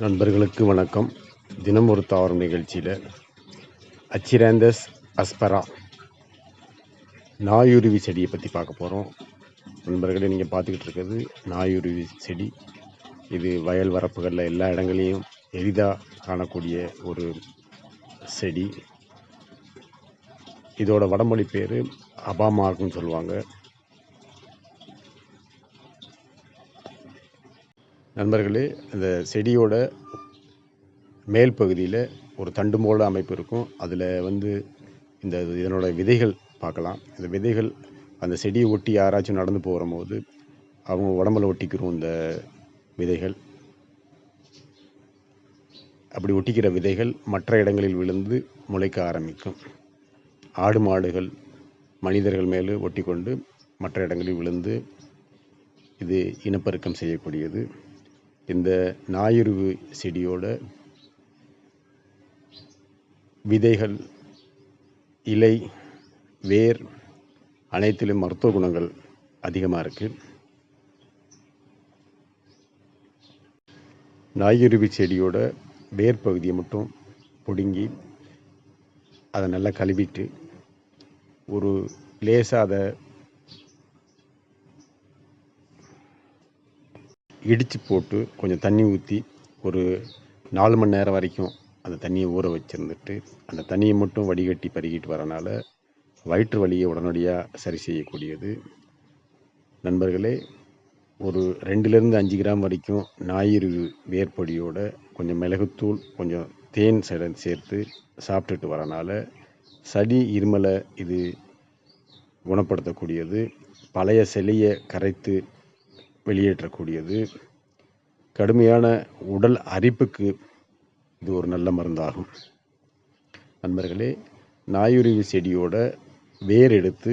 நண்பர்களுக்கு வணக்கம். தினம் ஒரு தாவரம் நிகழ்ச்சியில் அச்சிராந்தஸ் அஸ்பரா நாயுருவி செடியை பற்றி பார்க்க போகிறோம் நண்பர்களே நீங்கள் பார்த்துக்கிட்டு இருக்கிறது நாயுருவி செடி. இது வயல் வரப்புகளில் எல்லா இடங்களையும் எளிதாக காணக்கூடிய ஒரு செடி. இதோட வடமொழி பேர் அபாமார்க்குன்னு சொல்லுவாங்க. நண்பர்களே அந்த செடியோட மேல் பகுதியில் ஒரு தண்டு போல அமைப்பு இருக்கும். அதில் வந்து இந்த இதனோட விதைகள் பார்க்கலாம். இந்த விதைகள் அந்த செடியை ஒட்டி யாராச்சும் நடந்து போகும்போது அவங்க உடம்புல ஒட்டிக்கிறோம் இந்த விதைகள் அப்படி ஒட்டிக்கிற விதைகள் மற்ற இடங்களில் விழுந்து முளைக்க ஆரம்பிக்கும். ஆடு மாடுகள் மனிதர்கள் மேலே ஒட்டி கொண்டு மற்ற இடங்களில் விழுந்து இது இனப்பெருக்கம் செய்யக்கூடியது. இந்த ஞாயிறு செடியோட விதைகள் இலை வேர் அனைத்திலும் மருத்துவ குணங்கள் அதிகமாக இருக்குது நாயுருவி செடியோட வேர் பகுதியை மட்டும் பிடுங்கி அதை நல்லா கழுவிட்டு ஒரு லேசாக அதை இடித்து போட்டு கொஞ்சம் தண்ணி ஊற்றி ஒரு நாலு மணி நேரம் வரைக்கும் அந்த தண்ணியை ஊற வச்சுருந்துட்டு அந்த தண்ணியை மட்டும் வடிகட்டி பருகிட்டு வரனால வயிற்று வலியை உடனடியாக சரி செய்யக்கூடியது. நண்பர்களே ஒரு ரெண்டுலேருந்து அஞ்சு கிராம் வரைக்கும் ஞாயிறு வேர்பொடியோடு கொஞ்சம் மிளகுத்தூள் கொஞ்சம் தேன் சில சேர்த்து சாப்பிட்டுட்டு வரனால சளி இருமலை இது குணப்படுத்தக்கூடியது. பழைய செளியை கரைத்து வெளியேற்றக்கூடியது. கடுமையான உடல் அரிப்புக்கு இது ஒரு நல்ல மருந்தாகும். நண்பர்களே நாயுருவி செடியோட வேர் எடுத்து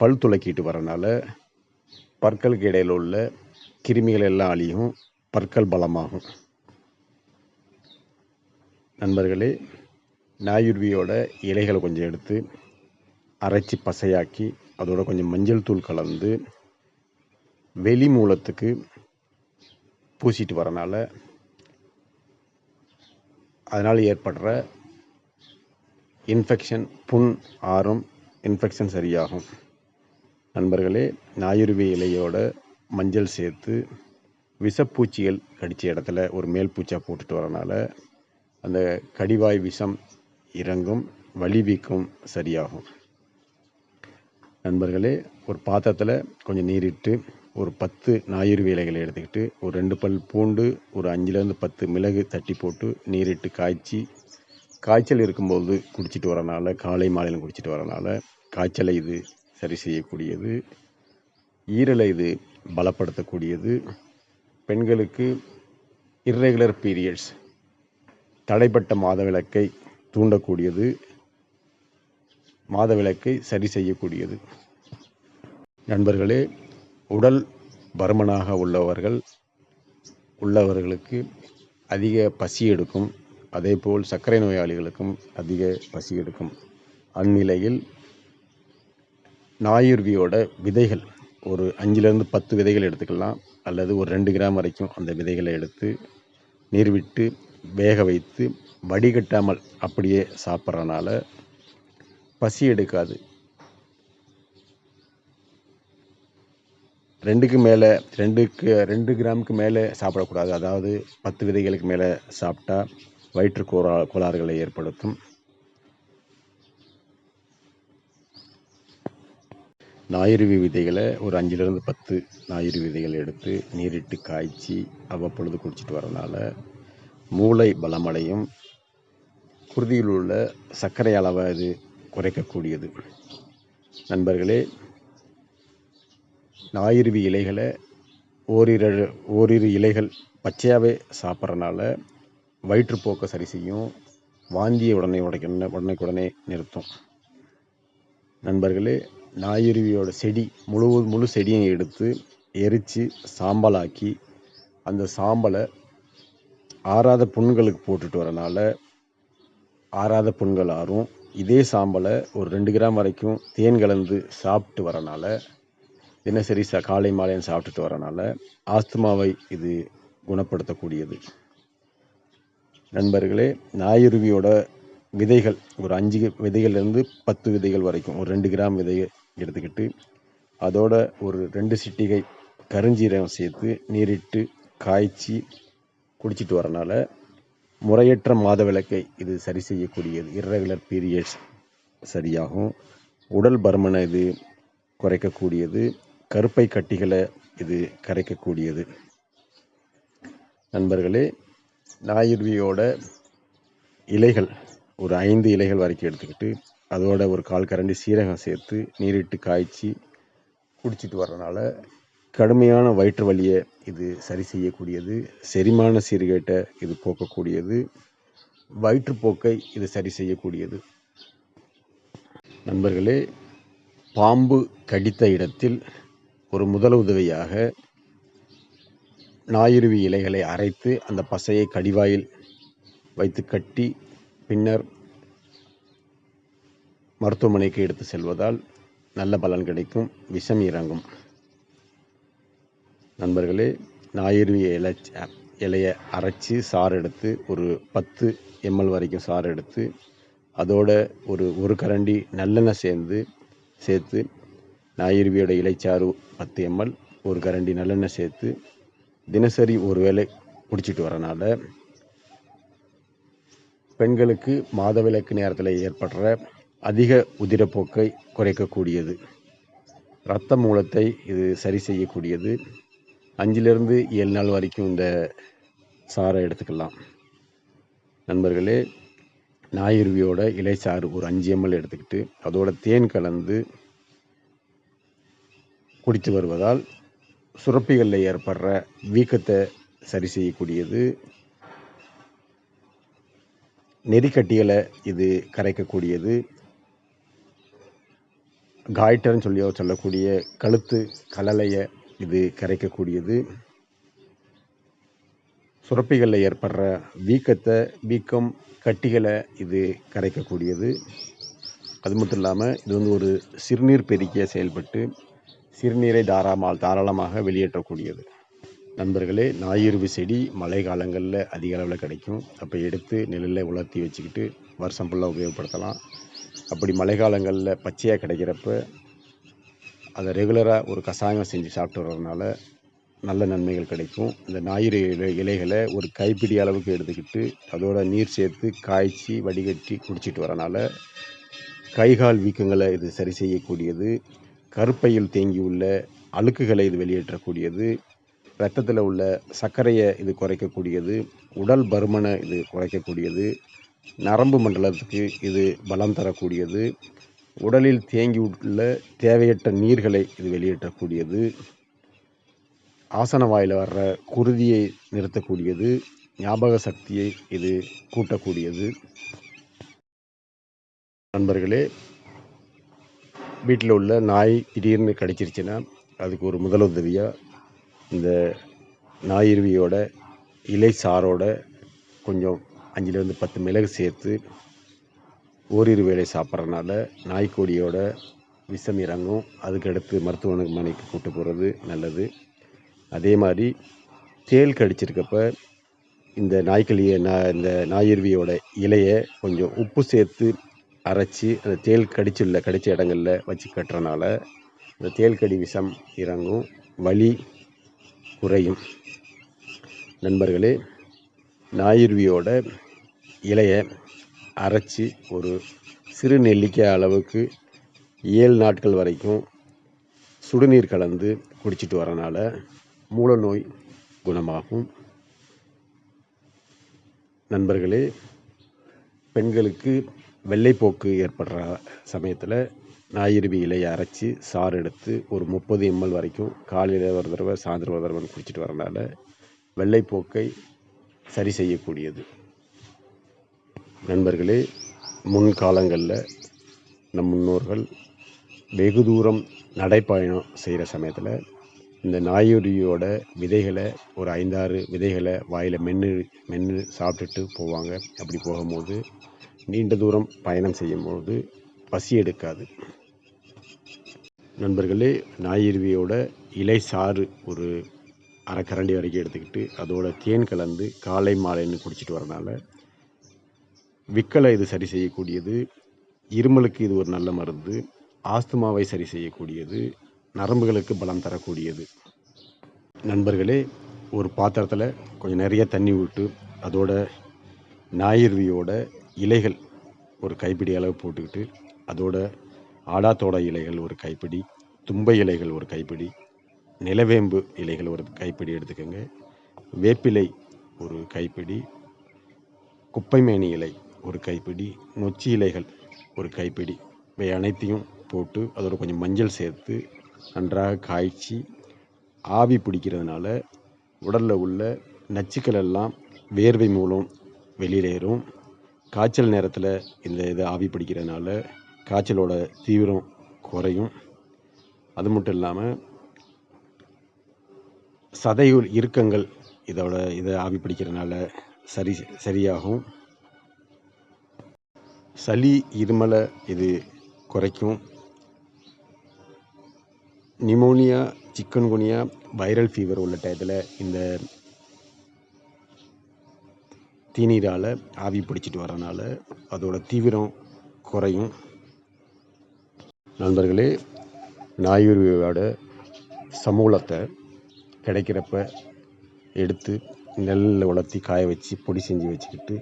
பல் துளக்கிட்டு வரனால பற்களுக்கு இடையில் உள்ள கிருமிகள் எல்லாம் அழியும் பற்கள் பலமாகும். நண்பர்களே நாயுருவியோட இலைகளை கொஞ்சம் எடுத்து அரைச்சி பசையாக்கி அதோட கொஞ்சம் மஞ்சள் தூள் கலந்து வெளி மூலத்துக்கு பூசிட்டு வரனால அதனால் ஏற்படுற இன்ஃபெக்ஷன் புண் ஆறும் இன்ஃபெக்ஷன் சரியாகும். நண்பர்களே ஞாயிறுவே இலையோட மஞ்சள் சேர்த்து விஷப்பூச்சிகள் கடித்த இடத்துல ஒரு மேல் பூச்சா போட்டுட்டு வரனால அந்த கடிவாய் விஷம் இறங்கும் வலி வீக்கம் சரியாகும். நண்பர்களே ஒரு பாத்திரத்தில் கொஞ்சம் நீரிட்டு ஒரு பத்து ஞாயிறு வேலைகளை எடுத்துக்கிட்டு ஒரு ரெண்டு பல் பூண்டு ஒரு அஞ்சுலேருந்து பத்து மிளகு தட்டி போட்டு நீரிட்டு காய்ச்சி காய்ச்சல் இருக்கும்போது குடிச்சிட்டு வரனால காலை மாலையில் குடிச்சிட்டு வரனால காய்ச்சலை இது சரி செய்யக்கூடியது. ஈரலை இது பலப்படுத்தக்கூடியது. பெண்களுக்கு இர்ரெகுலர் பீரியட்ஸ் தடைப்பட்ட மாதவிளக்கை தூண்டக்கூடியது. மாதவிளக்கை சரி செய்யக்கூடியது. நண்பர்களே உடல் பருமனாக உள்ளவர்கள் உள்ளவர்களுக்கு அதிக பசி எடுக்கும் அதேபோல் சர்க்கரை நோயாளிகளுக்கும் அதிக பசி எடுக்கும். அந்நிலையில் நாயுர்வியோட விதைகள் ஒரு அஞ்சுலேருந்து பத்து விதைகள் எடுத்துக்கலாம் அல்லது ஒரு ரெண்டு கிராம் வரைக்கும் அந்த விதைகளை எடுத்து நீர் விட்டு வேக வைத்து வடிகட்டாமல் அப்படியே சாப்பிட்றனால பசி எடுக்காது. ரெண்டுக்கு மேலே ரெண்டுக்கு ரெண்டு கிராமுக்கு மேலே சாப்பிடக்கூடாது. அதாவது பத்து விதைகளுக்கு மேலே சாப்பிட்டா வயிற்று கோரா கோளாறுகளை ஏற்படுத்தும். ஞாயிறுவி விதைகளை ஒரு அஞ்சிலிருந்து பத்து ஞாயிறு விதைகள் எடுத்து நீரிட்டு காய்ச்சி அவ்வப்பொழுது குடிச்சிட்டு வரனால மூளை பலமடையும். குருதியில் உள்ள சர்க்கரை அளவை இது குறைக்கக்கூடியது. நண்பர்களே ஞாயிறுவி இலைகளை ஓரிரு ஓரிரு இலைகள் பச்சையாகவே சாப்பிட்றனால வயிற்றுப்போக்கை சரி செய்யும். வாந்தியை உடனே உடைக்க உடனே நிறுத்தும். நண்பர்களே ஞாயிறுவியோட செடி முழு முழு செடியை எடுத்து எரித்து சாம்பலாக்கி அந்த சாம்பலை ஆறாத புண்களுக்கு போட்டுட்டு வரனால ஆறாத புண்கள் ஆறும். இதே சாம்பலை ஒரு ரெண்டு கிராம் வரைக்கும் தேன் கலந்து சாப்பிட்டு வரனால தினசரி ச காலை மாலையும் சாப்பிட்டுட்டு வரனால ஆஸ்துமாவை இது குணப்படுத்தக்கூடியது. நண்பர்களே நாயுருவியோட விதைகள் ஒரு அஞ்சு விதைகள்லேருந்து பத்து விதைகள் வரைக்கும் ஒரு ரெண்டு கிராம் விதையை எடுத்துக்கிட்டு அதோட ஒரு ரெண்டு சிட்டிகை கருஞ்சீரகம் சேர்த்து நீரிட்டு காய்ச்சி குடிச்சிட்டு வரனால முறையற்ற மாதவிலக்கை இது சரி செய்யக்கூடியது. இரகுலர் பீரியட்ஸ் சரியாகும். உடல் பருமனை இது குறைக்கக்கூடியது. கருப்பை கட்டிகளை இது கரைக்கக்கூடியது. நண்பர்களே நாயுர்வியோட இலைகள் ஒரு ஐந்து இலைகள் வரைக்கும் எடுத்துக்கிட்டு அதோட ஒரு கால் கரண்டி சீரகம் சேர்த்து நீரிட்டு காய்ச்சி குடிச்சிட்டு வர்றதுனால கடுமையான வயிற்று வலியை இது சரி செய்யக்கூடியது. செரிமான சீர்கேட்டை இது போக்கக்கூடியது. வயிற்றுப்போக்கை இது சரி செய்யக்கூடியது. நண்பர்களே பாம்பு கடித்த இடத்தில் ஒரு முதல் உதவியாக நாயுருவி இலைகளை அரைத்து அந்த பசையை கடிவாயில் வைத்து கட்டி பின்னர் மருத்துவமனைக்கு எடுத்து செல்வதால் நல்ல பலன் கிடைக்கும். விஷம் இறங்கும். நண்பர்களே நாயுருவி இலை இலையை அரைச்சி சாறு எடுத்து ஒரு பத்து எம்எல் வரைக்கும் சாறு எடுத்து அதோட ஒரு ஒரு கரண்டி நல்லெண்ணெய் சேர்ந்து சேர்த்து ஞாயிறுவியோட இலைச்சாறு பத்து எம்எல் ஒரு கரண்டி நல்லெண்ணெய் சேர்த்து தினசரி ஒரு வேளை குடிச்சிட்டு வரனால பெண்களுக்கு மாதவிலக்கு நேரத்தில் ஏற்படுற அதிக உதிரப்போக்கை குறைக்கக்கூடியது. இரத்த மூலத்தை இது சரி செய்யக்கூடியது. அஞ்சிலிருந்து ஏழு நாள் வரைக்கும் இந்த சாறை எடுத்துக்கலாம். நண்பர்களே நாயுருவியோட இலைச்சாறு ஒரு அஞ்சு எம்எல் எடுத்துக்கிட்டு அதோட தேன் கலந்து குடித்து வருவதால் சுரப்பிகளில் ஏற்படுற வீக்கத்தை சரி செய்யக்கூடியது. நெறிக்கட்டிகளை இது கரைக்கக்கூடியது. காய்டர்னு சொல்லியோ சொல்லக்கூடிய கழுத்து கலலையை இது கரைக்கக்கூடியது. சுரப்பிகளில் ஏற்படுற வீக்கத்தை வீக்கம் கட்டிகளை இது கரைக்கக்கூடியது. அது மட்டும் இல்லாமல் இது வந்து ஒரு சிறுநீர் பெருக்கிய செயல்பட்டு சிறுநீரை தாராமல் தாராளமாக வெளியேற்றக்கூடியது. நண்பர்களே ஞாயிறு செடி மழை காலங்களில் அதிக அளவில் கிடைக்கும். அப்போ எடுத்து நிழலில் உலர்த்தி வச்சுக்கிட்டு வருஷம் ஃபுல்லாக உபயோகப்படுத்தலாம். அப்படி மழை காலங்களில் பச்சையாக கிடைக்கிறப்ப அதை ரெகுலராக ஒரு கஷாயம் செஞ்சு சாப்பிட்டு வர்றதுனால நல்ல நன்மைகள் கிடைக்கும். இந்த ஞாயிறு இலை இலைகளை ஒரு கைப்பிடி அளவுக்கு எடுத்துக்கிட்டு அதோட நீர் சேர்த்து காய்ச்சி வடிகட்டி குடிச்சிட்டு வரனால கைகால் வீக்கங்களை இது சரி செய்யக்கூடியது. கருப்பையில் தேங்கியுள்ள அழுக்குகளை இது வெளியேற்றக்கூடியது. ரத்தத்தில் உள்ள சர்க்கரையை இது குறைக்கக்கூடியது. உடல் பருமனை இது குறைக்கக்கூடியது. நரம்பு மண்டலத்துக்கு இது பலம் தரக்கூடியது. உடலில் தேங்கி உள்ள தேவையற்ற நீர்களை இது வெளியேற்றக்கூடியது. ஆசன வாயில் வர்ற குருதியை நிறுத்தக்கூடியது. ஞாபக சக்தியை இது கூட்டக்கூடியது. நண்பர்களே வீட்டில் உள்ள நாய் திடீர்னு கடிச்சிருச்சுன்னா அதுக்கு ஒரு முதலுதவியாக இந்த நாயிருவியோட இலை சாரோட கொஞ்சம் அஞ்சுலேருந்து பத்து மிளகு சேர்த்து ஓரிரு வேளை சாப்பிட்றதுனால நாய்க்கோடியோட விஷம் இறங்கும். அதுக்கடுத்து மருத்துவமனைக்கு கூட்டு போகிறது நல்லது. அதே மாதிரி தேல் கடிச்சிருக்கப்ப இந்த நாய்க்களியை நான் இந்த நாயிருவியோட இலையை கொஞ்சம் உப்பு சேர்த்து அரைச்சி அந்த தேல் கடிச்சுள்ள கடித்த இடங்களில் வச்சு கட்டுறனால அந்த தேல் கடி விஷம் இறங்கும் வலி குறையும். நண்பர்களே ஞாயிறுவியோட இலையை அரைச்சி ஒரு சிறு நெல்லிக்காய் அளவுக்கு ஏழு நாட்கள் வரைக்கும் சுடுநீர் கலந்து குடிச்சிட்டு வரனால மூல நோய் குணமாகும். நண்பர்களே பெண்களுக்கு வெள்ளைப்போக்கு ஏற்படுற சமயத்தில் ஞாயிறு இலையை அரைச்சி சாறு எடுத்து ஒரு முப்பது எம்எல் வரைக்கும் காலையில் ஒரு தடவை சாயந்தரம் ஒரு தடவை குடிச்சிட்டு வரனால வெள்ளைப்போக்கை சரி செய்யக்கூடியது. நண்பர்களே முன்காலங்களில் நம் முன்னோர்கள் வெகு தூரம் நடைப்பயணம் செய்கிற சமயத்தில் இந்த நாயுரியோட விதைகளை ஒரு ஐந்தாறு விதைகளை வாயில் மென்று மென்று சாப்பிட்டுட்டு போவாங்க. அப்படி போகும்போது நீண்ட தூரம் பயணம் செய்யும்போது பசி எடுக்காது. நண்பர்களே ஞாயிறுவியோட இலை சாறு ஒரு அரை கரண்டி வரைக்கும் எடுத்துக்கிட்டு அதோட தேன் கலந்து காலை மாலைன்னு குடிச்சிட்டு வரனால விக்கலை இது சரி செய்யக்கூடியது இருமலுக்கு இது ஒரு நல்ல மருந்து ஆஸ்துமாவை சரி செய்யக்கூடியது நரம்புகளுக்கு பலம் தரக்கூடியது. நண்பர்களே ஒரு பாத்திரத்தில் கொஞ்சம் நிறைய தண்ணி விட்டு அதோட ஞாயிறுவியோட இலைகள் ஒரு கைப்பிடி அளவு போட்டுக்கிட்டு அதோட ஆடாத்தோட இலைகள் ஒரு கைப்பிடி தும்பை இலைகள் ஒரு கைப்பிடி நிலவேம்பு இலைகள் ஒரு கைப்பிடி எடுத்துக்கோங்க. வேப்பிலை ஒரு கைப்பிடி குப்பைமேனி இலை ஒரு கைப்பிடி நொச்சி இலைகள் ஒரு கைப்பிடி. இவை அனைத்தையும் போட்டு அதோட கொஞ்சம் மஞ்சள் சேர்த்து நன்றாக காய்ச்சி ஆவி பிடிக்கிறதுனால உடலில் உள்ள நச்சுக்கள் எல்லாம் வேர்வை மூலம் வெளியேறும். காய்ச்சல் நேரத்தில் இந்த இதை ஆவி பிடிக்கிறதுனால காய்ச்சலோட தீவிரம் குறையும். அது மட்டும் இல்லாமல் சதையுள் இறுக்கங்கள் இதோட இதை ஆவி பிடிக்கிறதுனால சரி சரியாகும். சளி இருமலை இது குறைக்கும். நிமோனியா சிக்கன்குனியா வைரல் ஃபீவர் உள்ள டயத்தில் இந்த தீநீரால் ஆவி பிடிச்சிட்டு வரனால அதோட தீவிரம் குறையும். நண்பர்களே நாயுருவியோட சமூலத்தை கிடைக்கிறப்ப எடுத்து நெல்லில் உலர்த்தி காய வச்சு பொடி செஞ்சு வச்சுக்கிட்டு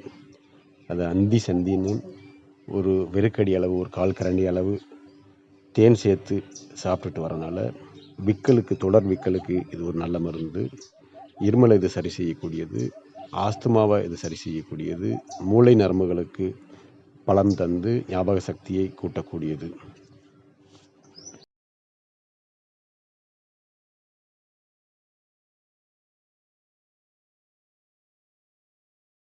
அதை அந்தி சந்தின்னு ஒரு வெறுக்கடி அளவு ஒரு கால் கரண்டி அளவு தேன் சேர்த்து சாப்பிட்டுட்டு வரனால விக்கலுக்கு தொடர் விக்கலுக்கு இது ஒரு நல்ல மருந்து. இருமலை இது சரி செய்யக்கூடியது. ஆஸ்துமாவை இது சரி செய்யக்கூடியது. மூளை நரம்புகளுக்கு பலம் தந்து ஞாபக சக்தியை கூட்டக்கூடியது.